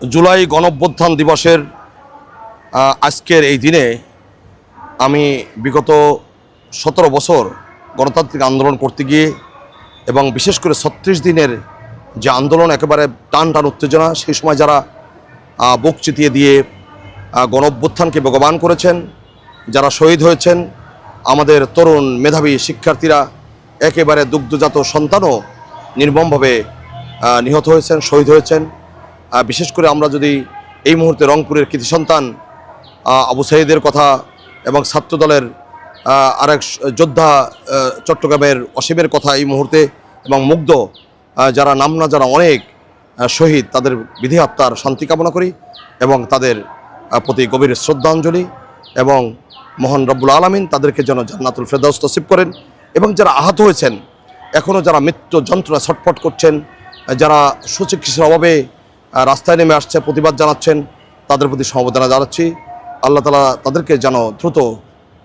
জুলাই গণঅভ্যুত্থান দিবসের আজকের এই দিনে আমি বিগত সতেরো বছর গণতান্ত্রিক আন্দোলন করতে গিয়ে এবং বিশেষ করে ছত্রিশ দিনের যে আন্দোলন একেবারে টান টান উত্তেজনা সেই সময় যারা বুক চিতিয়ে দিয়ে আহ, ভগবান করেছেন যারা শহীদ হয়েছেন আমাদের তরুণ মেধাবী শিক্ষার্থীরা একেবারে দুগ্ধজাত সন্তানও নির্মমভাবে নিহত হয়েছেন শহীদ হয়েছেন। বিশেষ করে আমরা যদি এই মুহূর্তে রংপুরের কৃতি সন্তান আবু সাইদের কথা এবং ছাত্রদলের আহ, আরেক যোদ্ধা চট্টগ্রামের অসীমের কথা এই মুহূর্তে এবং মুগ্ধ যারা নাম না যারা অনেক শহীদ তাদের বিধি আত্মার শান্তি কামনা করি এবং তাদের প্রতি গভীর শ্রদ্ধাঞ্জলি এবং মোহন রব্বুল আলমিন তাদেরকে যেন জান্নাতুল ফেরদাউস তসিব করেন এবং যারা আহত হয়েছেন এখনও যারা মৃত্যু যন্ত্রণা ছটফট করছেন যারা সুচিকিৎসার অভাবে রাস্তায় নেমে আসছে, প্রতিবাদ জানাচ্ছেন, তাদের প্রতি সমবেদনা জানাচ্ছি। আল্লাহ তালা তাদেরকে যেন দ্রুত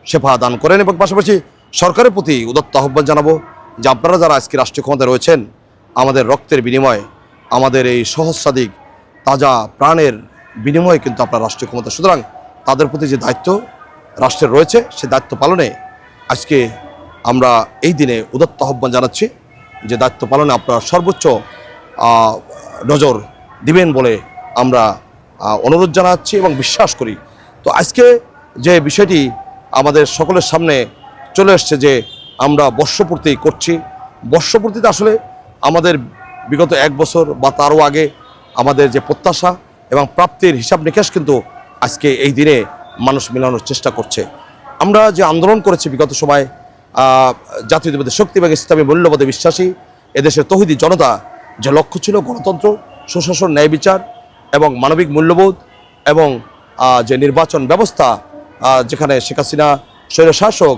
সেবা দান করেন এবং পাশাপাশি সরকারের প্রতি উদত্ত আহ্বান জানাব যে আপনারা যারা আজকে রাষ্ট্রীয় ক্ষমতায় রয়েছেন, আমাদের রক্তের বিনিময়ে, আমাদের এই সহস্রাধিক তাজা প্রাণের বিনিময়ে কিন্তু আপনার রাষ্ট্রীয় ক্ষমতা সুতরাং তাদের প্রতি যে দায়িত্ব রাষ্ট্রের রয়েছে, সে দায়িত্ব পালনে আজকে আমরা এই দিনে উদত্ত আহ্বান জানাচ্ছি যে দায়িত্ব পালনে আপনারা সর্বোচ্চ নজর দিবেন বলে আমরা অনুরোধ জানাচ্ছি এবং বিশ্বাস করি। তো আজকে যে বিষয়টি আমাদের সকলের সামনে চলে এসছে যে আমরা বর্ষপূর্তি করছি, বর্ষপূর্তিতে আসলে আমাদের বিগত এক বছর বা তারও আগে আমাদের যে প্রত্যাশা এবং প্রাপ্তির হিসাব নিকাশ কিন্তু আজকে এই দিনে মানুষ মেলানোর চেষ্টা করছে। আমরা যে আন্দোলন করেছি বিগত সময় জাতীয়তাবাদী শক্তি এবং ইসলামী মূল্যবোধে বিশ্বাসী, এদেশের তহিদি জনতা যে লক্ষ্য ছিল গণতন্ত্র সুশাসন ন্যায় বিচার এবং মানবিক মূল্যবোধ এবং যে নির্বাচন ব্যবস্থা যেখানে শেখ হাসিনা স্বৈর শাসক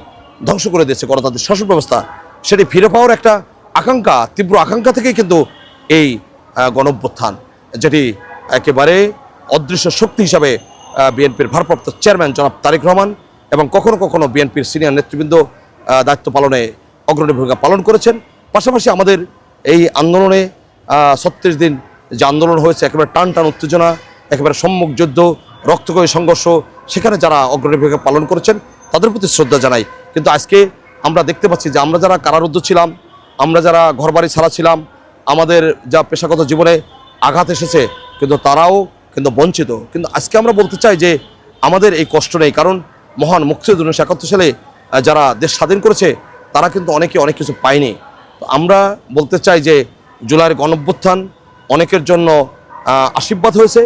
ধ্বংস করে দিয়েছে গণতান্ত্রিক শাসন ব্যবস্থা সেটি ফিরে পাওয়ার একটা আকাঙ্ক্ষা তীব্র আকাঙ্ক্ষা থেকেই কিন্তু এই আহ, গণঅভ্যুত্থান যেটি একেবারে অদৃশ্য শক্তি হিসাবে বিএনপির ভারপ্রাপ্ত চেয়ারম্যান জনাব তারেক রহমান এবং কখনো কখনো বিএনপির সিনিয়র নেতৃবৃন্দ দায়িত্ব পালনে অগ্রণী ভূমিকা পালন করেছেন। পাশাপাশি আমাদের এই আন্দোলনে ছত্রিশ দিন যে আন্দোলন হয়েছে, একেবারে টান টান উত্তেজনা, একেবারে সম্মুখ যুদ্ধ রক্তকয়ী সংঘর্ষ, সেখানে যারা অগ্রণী ভূমিকা পালন করেছেন, তাদের প্রতি শ্রদ্ধা জানাই। কিন্তু আজকে আমরা দেখতে পাচ্ছি যে আমরা যারা কারারুদ্ধ ছিলাম, আমরা যারা ঘরবাড়ি ছাড়া ছিলাম, আমাদের যা পেশাগত জীবনে আঘাত এসেছে, কিন্তু তারাও কিন্তু বঞ্চিত। কিন্তু আজকে আমরা বলতে চাই যে আমাদের এই কষ্ট নেই, কারণ মহান মুক্তিযুদ্ধ উনিশশো একাত্তর সালে যারা দেশ স্বাধীন করেছে, তারা কিন্তু অনেকে অনেক কিছু পায়নি। তো আমরা বলতে চাই যে জুলাইয়ের গণঅভ্যুত্থান অনেকের জন্য আশীর্বাদ হয়েছে,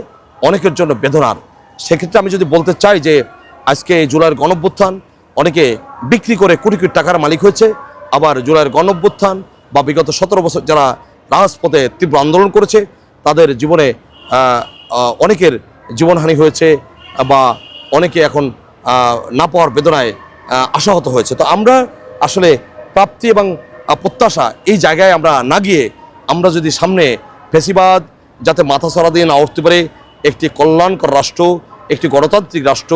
অনেকের জন্য বেদনার। সেক্ষেত্রে আমি যদি বলতে চাই যে, আজকে জুলাইয়ের গণঅভ্যুত্থান, অনেকে বিক্রি করে কোটি কোটি টাকার মালিক হয়েছে, আবার জুলাইয়ের গণঅভ্যুত্থান বা বিগত সতেরো বছর যারা রাজপথে তীব্র আন্দোলন করেছে, তাদের জীবনে অনেকের জীবনহানি হয়েছে বা অনেকে এখন না পাওয়ার বেদনায় আশাহত হয়েছে। তো আমরা আসলে প্রাপ্তি এবং প্রত্যাশা এই জায়গায় আমরা না গিয়ে আমরা যদি সামনে ফেসিবাদ যাতে মাথা সরা দিয়ে না উঠতে পারে, একটি কল্যাণকর রাষ্ট্র, একটি গণতান্ত্রিক রাষ্ট্র,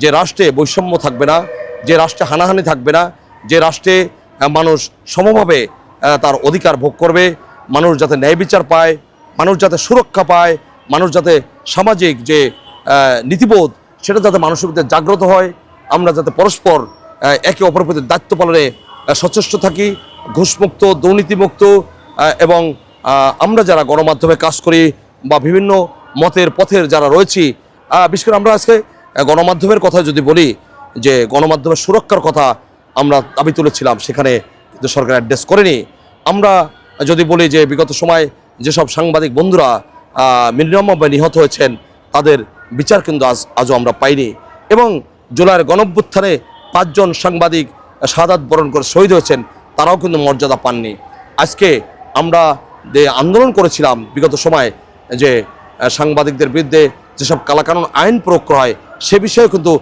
যে রাষ্ট্রে বৈষম্য থাকবে না, যে রাষ্ট্রে হানাহানি থাকবে না, যে রাষ্ট্রে মানুষ সমভাবে তার অধিকার ভোগ করবে, মানুষ যাতে ন্যায় বিচার পায়, মানুষ যাতে সুরক্ষা পায়, মানুষ যাতে সামাজিক যে নীতিবোধ, সেটা যাতে মানুষের মধ্যে জাগ্রত হয়, আমরা যাতে পরস্পর একে অপরের প্রতি দায়িত্ব পালনে সচেষ্ট থাকি, ঘুষমুক্ত, দুর্নীতিমুক্ত এবং আমরা যারা গণমাধ্যমে কাজ করি বা বিভিন্ন মতের পথের যারা রয়েছি বিশেষ করে আমরা আজকে গণমাধ্যমের কথা যদি বলি যে গণমাধ্যমের সুরক্ষার কথা আমরা দাবি তুলেছিলাম সেখানে কিন্তু সরকার অ্যাড্রেস করেনি। আমরা যদি বলি যে বিগত সময় যেসব সাংবাদিক বন্ধুরা আহ, নির্মমভাবে নিহত হয়েছেন তাদের বিচার কিন্তু আজ আজও আমরা পাইনি। এবং জুলাইয়ের গণভ্যুত্থানে পাঁচজন সাংবাদিক সাদাত বরণ করে শহীদ হয়েছেন তারাও কিন্তু মর্যাদা পাননি। আজকে আমরা যে আন্দোলন করেছিলাম বিগত সময়ে, যে সাংবাদিকদের বিরুদ্ধে যেসব কালাকানুন আইন প্রয়োগ করা হয়, সে বিষয়ে কিন্তু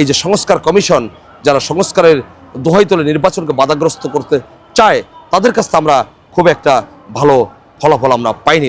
এই যে সংস্কার কমিশন যারা সংস্কারের দোহাই তোলে নির্বাচনকে বাধাগ্রস্ত করতে চায়, তাদের কাছ থেকে আমরা খুব একটা ভালো ফলাফল আমরা পাইনি।